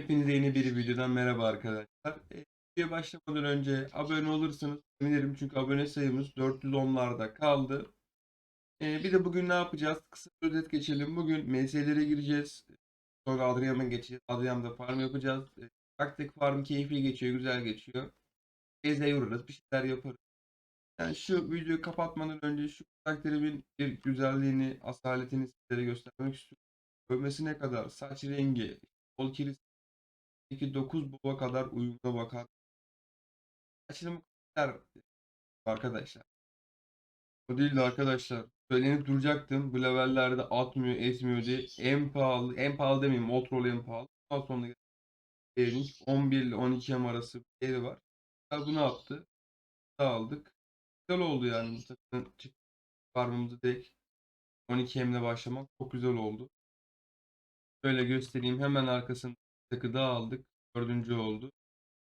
Hepinize yeni bir videodan merhaba arkadaşlar. E, Videoya başlamadan önce abone olursanız sevinirim çünkü abone sayımız 410'larda kaldı. E, bir de bugün ne yapacağız? Kısa bir özet geçelim. Bugün MS'lere gireceğiz. Sonra Adrian'a geçeceğiz. Adrian'da farm yapacağız. E, taktik farm keyifli geçiyor, güzel geçiyor. Gezeye uğrarız, bir şeyler yaparız. Yani şu videoyu kapatmadan önce şu karakterimin bir güzelliğini, asaletini sizlere göstermek istiyorum. Övmesine kadar saç rengi, kol kirisi, 9 baba kadar uyumuna bakar. Açılımı kadar arkadaşlar. O değil de arkadaşlar. Söylenip duracaktım. Bu levellerde atmıyor, etmiyor diye. En pahalı, en pahalı demeyeyim. Motrol en pahalı. Daha sonra değerin 11 ile 12 M arası bir var. Bunu attı. Da aldık. Güzel oldu yani. Bu takımın farmımızı direkt 12 M'le başlamak çok güzel oldu. Şöyle göstereyim. Hemen arkasında takı da aldık. Dördüncü oldu.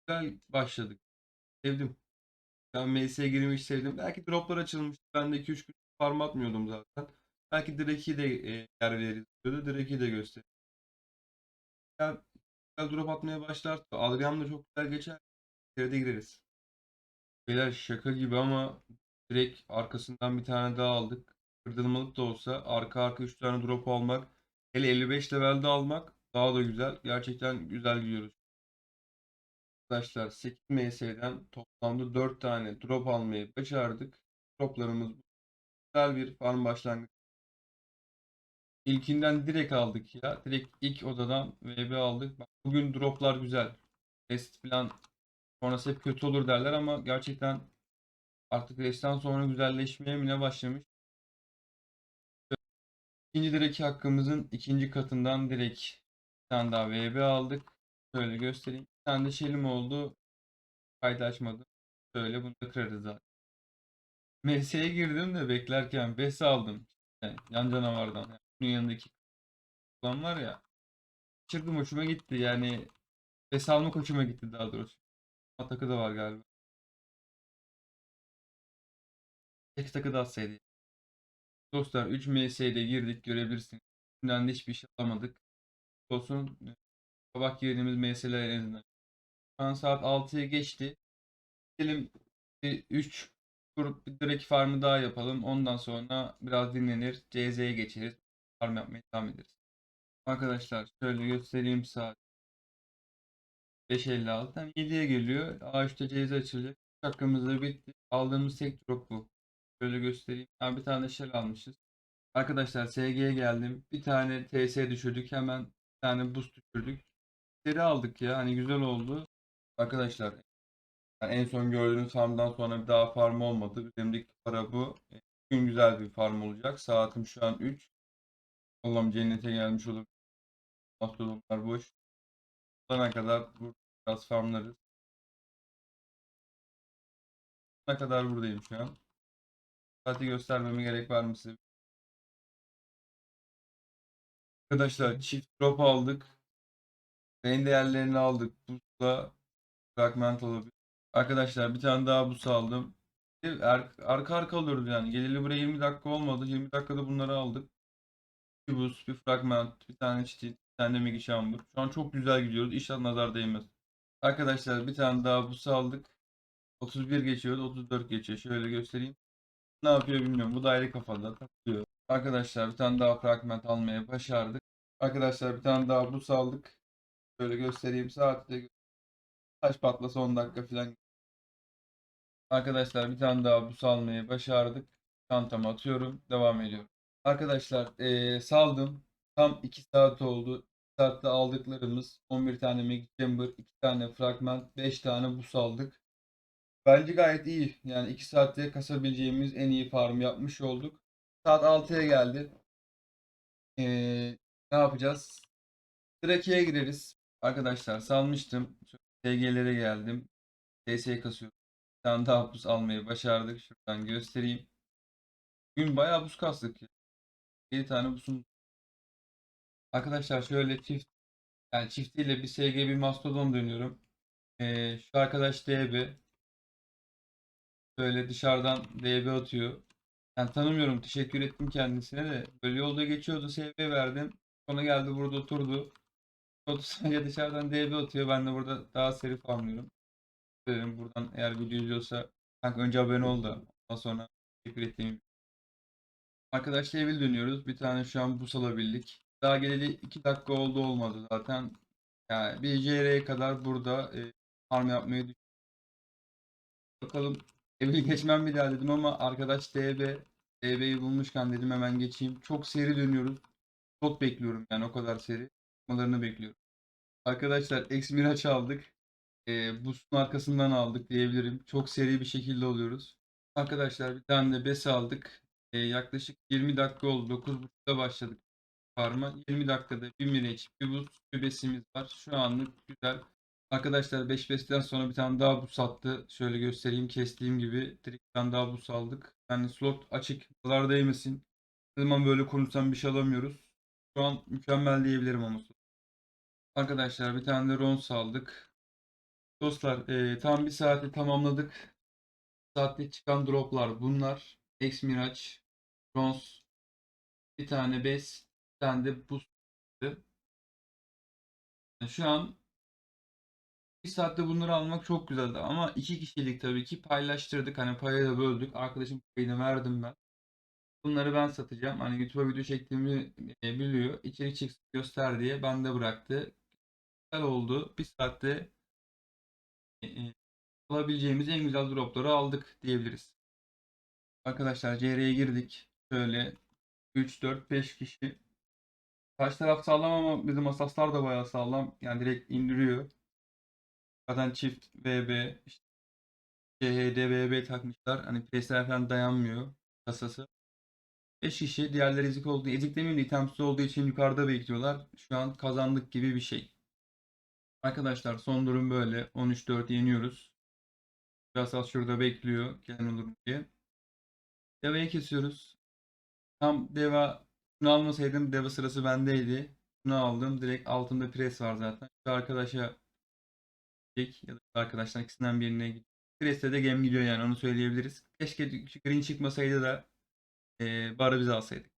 Güzel başladık. Sevdim. Ben MS'ye girmiş sevdim. Belki droplar açılmış. Ben de 2-3 gün farm atmıyordum zaten. Belki Drake'i de e, yer veririz diyordu. Drake'i de göster. Güzel, güzel drop atmaya başlar. Adrian da çok güzel geçer. İçeride gireriz. Beyler şaka gibi ama direkt arkasından bir tane daha aldık. Kırdırmalık da olsa arka arka 3 tane drop almak. Hele 55 levelde almak daha da güzel. Gerçekten güzel gidiyoruz. Arkadaşlar 8 MS'den toplamda 4 tane drop almayı başardık. Droplarımız güzel bir farm başlangıcı. İlkinden direkt aldık ya. Direkt ilk odadan VB aldık. Bugün droplar güzel. Rest falan sonrası hep kötü olur derler ama gerçekten artık restten sonra güzelleşmeye mi ne başlamış. İkinci direkt hakkımızın ikinci katından direkt tane daha VB aldık. Şöyle göstereyim. Bir tane de şeylim oldu. Kaydı açmadım. Şöyle bunu da kırarız zaten. MS'ye girdim de beklerken BES aldım. Yani yan canavardan. Yani bunun yanındaki olan var ya. Kaçırdım hoşuma gitti. Yani BES almak hoşuma gitti daha doğrusu. Atakı da var galiba. Tek takı da atsaydı. Dostlar 3 MS'de girdik görebilirsiniz. De hiçbir şey alamadık. Olsun sabah girdiğimiz MS'ler en azından. Şu an saat 6'ya geçti. Gidelim 3 grup bir direkt farmı daha yapalım. Ondan sonra biraz dinlenir. CZ'ye geçeriz. Farm yapmaya devam ederiz. Arkadaşlar şöyle göstereyim saat. 5.56. Tam 7'ye geliyor. A3'te CZ açılacak. Hakkımız da bitti. Aldığımız tek drop bu. Şöyle göstereyim. Ha, bir tane shell almışız. Arkadaşlar SG'ye geldim. Bir tane TS düşürdük. Hemen tane boost düşürdük. Seri aldık ya. Hani güzel oldu. Arkadaşlar yani en son gördüğünüz farmdan sonra bir daha farm olmadı. Elimdeki para bu. Bugün güzel bir farm olacak. Saatim şu an 3. Allah'ım cennete gelmiş olur. Mastodonlar boş. Sonuna kadar burada biraz farmlarız. Ne kadar buradayım şu an. Saati göstermeme gerek var mı size? Arkadaşlar çift drop aldık. Rain değerlerini aldık. Boost'la fragment olabilir. Arkadaşlar bir tane daha boost aldım. Arka arka alıyoruz yani. Geleli buraya 20 dakika olmadı. 20 dakikada bunları aldık. Bir boost, bir fragment, bir tane çitit, bir tane de megi chamber. Şu an çok güzel gidiyoruz. İnşallah nazar değmez. Arkadaşlar bir tane daha boost aldık. 31 geçiyoruz, 34 geçiyor. Şöyle göstereyim. Ne yapıyor bilmiyorum. Bu da ayrı kafada takılıyor. Arkadaşlar bir tane daha fragment almaya başardık. Arkadaşlar bir tane daha boost aldık. Şöyle göstereyim. Saatte taş patlasa 10 dakika falan. Arkadaşlar bir tane daha boost almayı başardık. Çantama atıyorum. Devam ediyorum. Arkadaşlar eee, saldım. Tam 2 saat oldu. 2 saatte aldıklarımız 11 tane Magic Chamber, 2 tane fragment, 5 tane boost aldık. Bence gayet iyi. Yani 2 saatte kasabileceğimiz en iyi farm yapmış olduk. Saat 6'ya geldi. Eee, ne yapacağız? Drake'ye gireriz. Arkadaşlar salmıştım. TG'lere geldim. TS'ye kasıyorum. Bir tane daha buz almayı başardık. Şuradan göstereyim. Bugün bayağı buz kastık. ya. 7 tane buzum. Arkadaşlar şöyle çift yani çiftiyle bir SG bir mastodon dönüyorum. Ee, şu arkadaş DB. Böyle dışarıdan DB atıyor. Yani tanımıyorum. Teşekkür ettim kendisine de. Böyle yolda geçiyordu. SV verdim. Sonra geldi burada oturdu. 30 dışarıdan DB atıyor. Ben de burada daha seri farmlıyorum. Dedim buradan eğer video izliyorsa kanka önce abone ol da ondan sonra teşekkür ettiğim. Arkadaşlar evil dönüyoruz. Bir tane şu an bus alabildik. Daha geleli 2 dakika oldu olmadı zaten. Yani bir JR'ye kadar burada e, farm yapmayı düşünüyorum. Bakalım evil geçmem bir daha dedim ama arkadaş DB DB'yi bulmuşken dedim hemen geçeyim. Çok seri dönüyoruz. Çok bekliyorum yani o kadar seri. Çıkmalarını bekliyorum. Arkadaşlar X Miraç aldık. E, Boost'un arkasından aldık diyebilirim. Çok seri bir şekilde oluyoruz. Arkadaşlar bir tane de BES aldık. E, yaklaşık 20 dakika oldu. 9.30'da başladık farma. 20 dakikada bir Miraç, bir Boost, bir BES'imiz var. Şu anlık güzel. Arkadaşlar 5 BES'ten sonra bir tane daha Boost attı. Şöyle göstereyim. Kestiğim gibi tane daha Boost aldık. Yani slot açık. Dolar değmesin. Ne zaman böyle konuşsam bir şey alamıyoruz. Şu an mükemmel diyebilirim ama. Arkadaşlar bir tane de Rons aldık. Dostlar e, tam bir saati tamamladık. Saatte çıkan droplar bunlar. X Miraç, Rons, bir tane Bes, bir tane de Boost. Şu an bir saatte bunları almak çok güzeldi ama iki kişilik tabii ki paylaştırdık. Hani paya da böldük. Arkadaşım payını verdim ben. Bunları ben satacağım. Hani YouTube'a video çektiğimi e, biliyor. İçerik çıksın göster diye ben de bıraktı. Güzel oldu. Bir saatte e, e, alabileceğimiz en güzel dropları aldık diyebiliriz. Arkadaşlar CR'ye girdik. Şöyle 3, 4, 5 kişi. Karşı taraf sağlam ama bizim asaslar da bayağı sağlam. Yani direkt indiriyor. Zaten çift VB, işte CHD VB takmışlar. Hani presler falan dayanmıyor kasası. 5 kişi. Diğerleri ezik olduğu, ezik demeyeyim de itemsiz olduğu için yukarıda bekliyorlar. Şu an kazandık gibi bir şey. Arkadaşlar son durum böyle. 13-4 yeniyoruz. Biraz az şurada bekliyor. Gelen olur diye. Deva'yı kesiyoruz. Tam deva şunu almasaydım deva sırası bendeydi. Şunu aldım. Direkt altında pres var zaten. Şu arkadaşa gidecek ya da arkadaşlar ikisinden birine gidiyor. Pres'te de gem gidiyor yani onu söyleyebiliriz. Keşke green çıkmasaydı da e, barı biz alsaydık.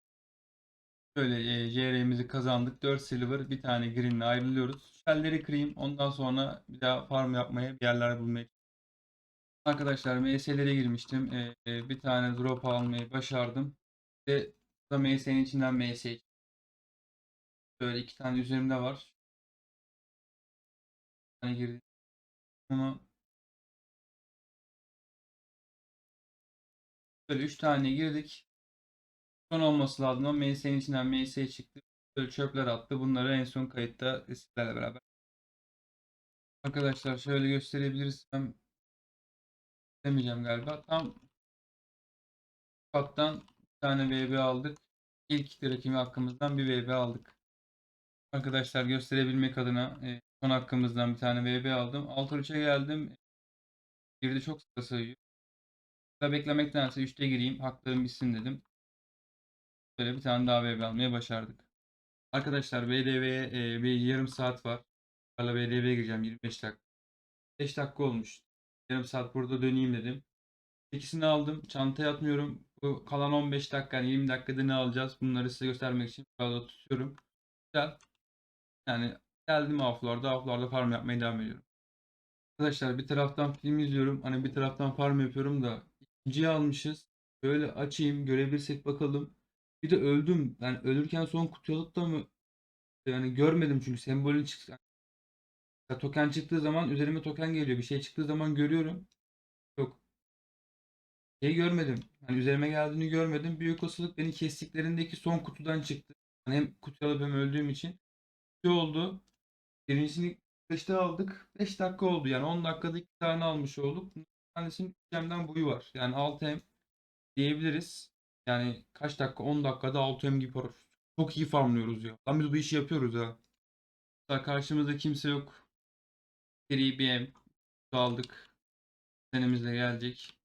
Şöyle e, JR'mizi kazandık. 4 silver, bir tane green ile ayrılıyoruz. Shell'leri kırayım. Ondan sonra bir daha farm yapmaya, bir yerler bulmaya Arkadaşlar MS'lere girmiştim. E, e, bir tane drop almayı başardım. Ve da MS'nin içinden MS Böyle iki tane üzerimde var. Bir tane girdim. Ama böyle üç tane girdik. Son olması lazım ama MS'nin içinden MS çıktı. Böyle çöpler attı. Bunları en son kayıtta sizlerle beraber. Arkadaşlar şöyle gösterebilirsem demeyeceğim galiba. Tam Pattan bir tane VB aldık. İlk rakimi hakkımızdan bir VB aldık. Arkadaşlar gösterebilmek adına e, son hakkımızdan bir tane VB aldım. Alt 3'e geldim. Girdi çok sıra sayıyor. Sıra beklemektense 3'te gireyim. Haklarım bitsin dedim. Böyle bir tane daha VB almaya başardık. Arkadaşlar VDV'ye e, bir yarım saat var. Hala VDV'ye gireceğim 25 dakika. 5 dakika olmuş. Yarım saat burada döneyim dedim. İkisini aldım. Çantaya atmıyorum. Bu kalan 15 dakika yani 20 dakikada ne alacağız? Bunları size göstermek için burada tutuyorum. Güzel. Yani geldim offlarda. Offlarda farm yapmaya devam ediyorum. Arkadaşlar bir taraftan film izliyorum. Hani bir taraftan farm yapıyorum da ikinciyi almışız. Böyle açayım görebilirsek bakalım. Bir de öldüm. Yani ölürken son kutuyalıkta mı? Yani görmedim çünkü sembolün çıktı. Yani token çıktığı zaman üzerime token geliyor. Bir şey çıktığı zaman görüyorum. Yok. Şey görmedim. Hani üzerime geldiğini görmedim. Büyük olasılık beni kestiklerindeki son kutudan çıktı. Yani hem kutu alıp hem öldüğüm için. Ne oldu? Birincisini 5'te aldık. 5 dakika oldu. Yani 10 dakikada 2 tane almış olduk. Bir tanesinin gemden boyu var. Yani 6M diyebiliriz. Yani kaç dakika? 10 dakikada 6M gibi para. Çok iyi farmlıyoruz ya. Lan biz bu işi yapıyoruz ha. Daha karşımızda kimse yok. Seri BM aldık. Senemizde gelecek.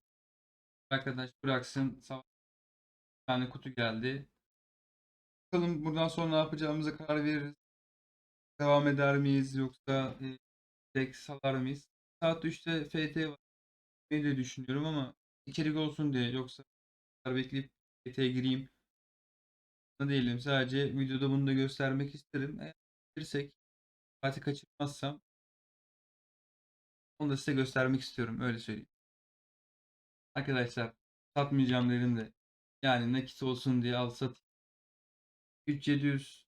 Arkadaş bıraksın. Sağ bir tane kutu geldi. Bakalım buradan sonra ne yapacağımıza karar veririz. Devam eder miyiz yoksa tek salar mıyız? Saat 3'te FT var. Beni de düşünüyorum ama içerik olsun diye yoksa bekleyip FT'ye gireyim. Ne değilim. Sadece videoda bunu da göstermek isterim. Eğer bilirsek saati kaçırmazsam onu da size göstermek istiyorum. Öyle söyleyeyim. Arkadaşlar satmayacağım dedim de yani nakit olsun diye al sat 3700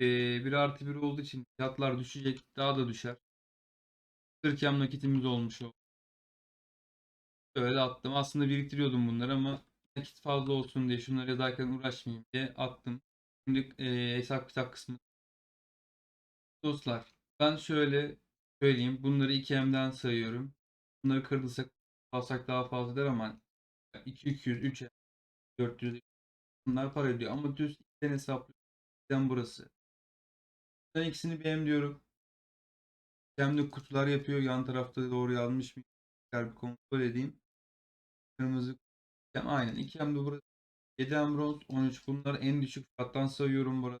eee 1 artı 1 olduğu için fiyatlar düşecek. Daha da düşer. 40 yam nakitimiz olmuş o. Böyle attım. Aslında biriktiriyordum bunları ama nakit fazla olsun diye şunları yazarken uğraşmayayım diye attım. Şimdi eee, hesap kitap kısmı. Dostlar ben şöyle söyleyeyim. Bunları 2M'den sayıyorum. Bunları kırdırsak alsak daha fazla eder ama 2 200 3 400 bunlar para ediyor ama düz ikiden hesaplıyorum. burası. Ben ikisini bir M diyorum. Hem de kutular yapıyor. Yan tarafta doğru yazmış mı? Bir kontrol edeyim. Kırmızı hem aynen. 2 hem de burası. 7 hem bronz 13. Bunlar en düşük fiyattan sayıyorum burada.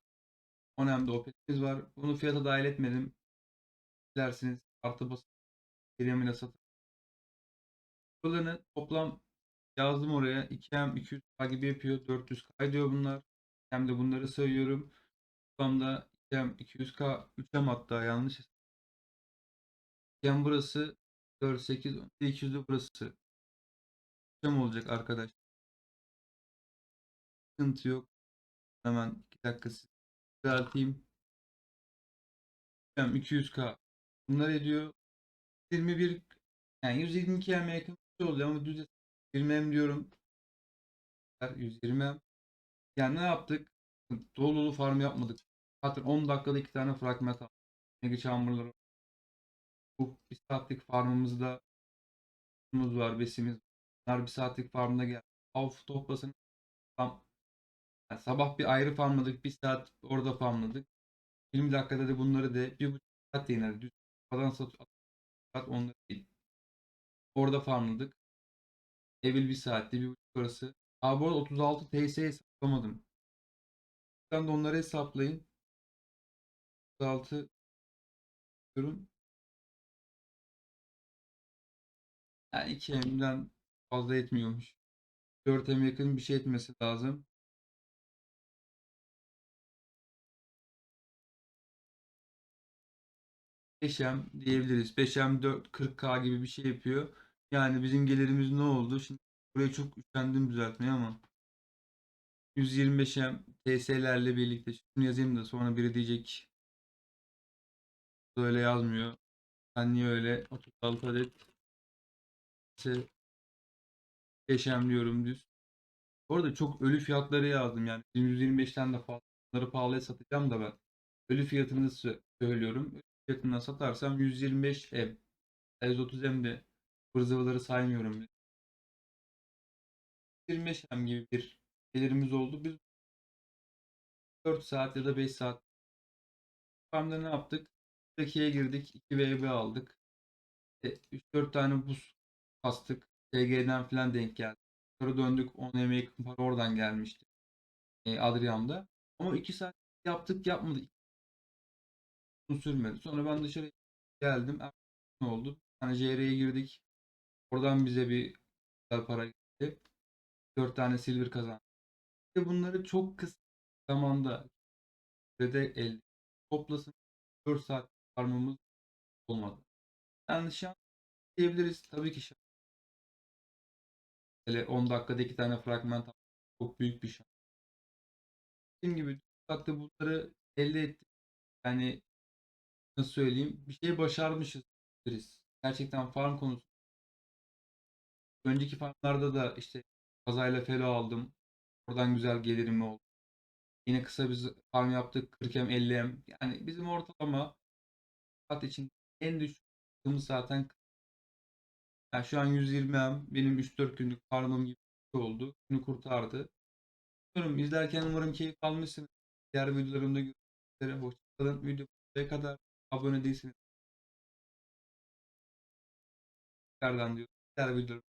10 hem de opetimiz var. Bunu fiyata dahil etmedim. Dilerseniz artı basıp geriye satın. Buralarını toplam yazdım oraya. 2M 200K gibi yapıyor. 400K ediyor bunlar. Hem de bunları sayıyorum. Toplamda 2M 200K 3M hatta yanlış. 2M burası 4 8 200 de burası. 3M olacak arkadaş. Sıkıntı yok. Hemen 2 dakika düzelteyim. 2M 200K bunlar ediyor. 21 yani 122 M'ye yakın şey oluyor ama düz 20 M diyorum. 120 M. Yani ne yaptık? Dolu dolu farm yapmadık. Zaten 10 dakikada 2 tane fragment aldık. Mega Chamber'lar. Bu bir saatlik farmımızda muz var, besimiz var. Bunlar bir saatlik farmda geldi. Av toplasın. Tam yani sabah bir ayrı farmladık. Bir saat orada farmladık. 20 dakikada da bunları da bir buçuk saat yine düz kafadan sat saat onları değil. Orada farmladık. Evil bir saatti. Bir buçuk orası. Aa bu arada 36 TS hesaplamadım. Sen de onları hesaplayın. 36 diyorum. Yani 2 M'den fazla etmiyormuş. 4 M yakın bir şey etmesi lazım. Beşem diyebiliriz. Beşem 4 40k gibi bir şey yapıyor. Yani bizim gelirimiz ne oldu? Şimdi buraya çok üşendim düzeltmeye ama 125'em TS'lerle birlikte şunu yazayım da sonra biri diyecek böyle yazmıyor. Ben niye öyle 36 adet diyorum düz. Bu arada çok ölü fiyatları yazdım yani 125'ten de fazla bunları pahalıya satacağım da ben. Ölü fiyatını sö- söylüyorum. Ölü fiyatından satarsam 125 ev. 130 hem de Hırzıvaları saymıyorum. bile. 25 hem gibi bir gelirimiz oldu. Biz 4 saat ya da 5 saat farmda ne yaptık? 2'ye girdik. 2 VB aldık. 3-4 tane buz bastık. TG'den falan denk geldi. Sonra döndük. 10 emeği para oradan gelmişti. E, Adrian'da. Ama 2 saat yaptık yapmadık. Uzun sürmedi. Sonra ben dışarı geldim. Ne oldu? Tane JR'ye girdik. Oradan bize bir güzel para geldi. 4 tane silver kazandık. Ve bunları çok kısa zamanda sürede elde toplasın 4 saat farmımız olmadı. Yani şans diyebiliriz. Tabii ki şans. Hele 10 dakikada 2 tane fragment çok büyük bir şans. Dediğim gibi 4 saatte bunları elde ettik. Yani nasıl söyleyeyim? Bir şey başarmışız diyebiliriz. Gerçekten farm konusu Önceki farmlarda da işte kazayla felo aldım. Oradan güzel gelirim oldu. Yine kısa bir farm yaptık. 40M 50M. Yani bizim ortalama saat için en düşük zaten yani şu an 120M benim 3-4 günlük farmım gibi şey oldu. Günü kurtardı. Bilmiyorum izlerken umarım keyif almışsınız. Diğer videolarımda görüşmek üzere. Hoşçakalın. Video buraya kadar abone değilseniz tekrardan diyorum. Diğer videolarımda